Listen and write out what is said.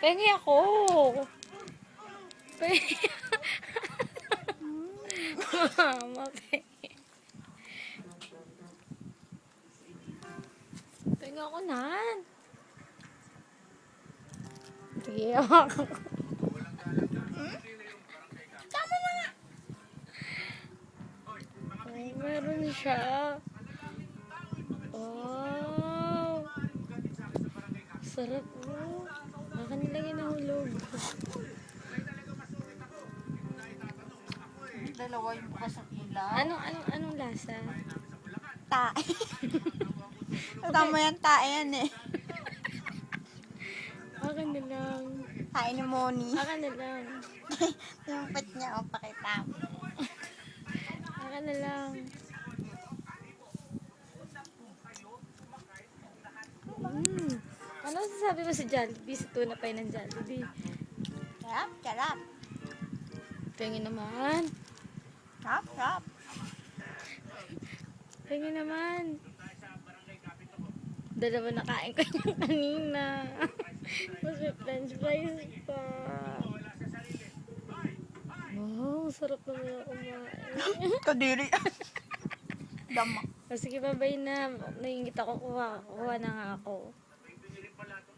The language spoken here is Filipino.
Pengi ako. Pengi. Mama, pengi. Pengi ako nan. Sige, ako. Tama na nga. Ay, meron siya. Wow. Sarap oh. Baka nilagay na hulog. Dalawa yung bukas ng ilaw. Anong, anong, anong lasa? Tae. Tama yan, tae yan eh. Akin na lang. Tae ni Moni. Akin na lang. yung pet niya, o, pakita. Akin na lang. Ano sasabi mo sa Jollibee? Sa tuna pie ng Jollibee. Sarap, sarap. Pengi naman. Sarap, sarap. Pengi naman. Dalawa na kain ko yung kanina. Mas may french fries pa. Wow, sarap naman ako kumain. Kadiri. Dama. Sige, babay na. Naingit ako kuha. Kuha na nga ako. விரும்பலாம்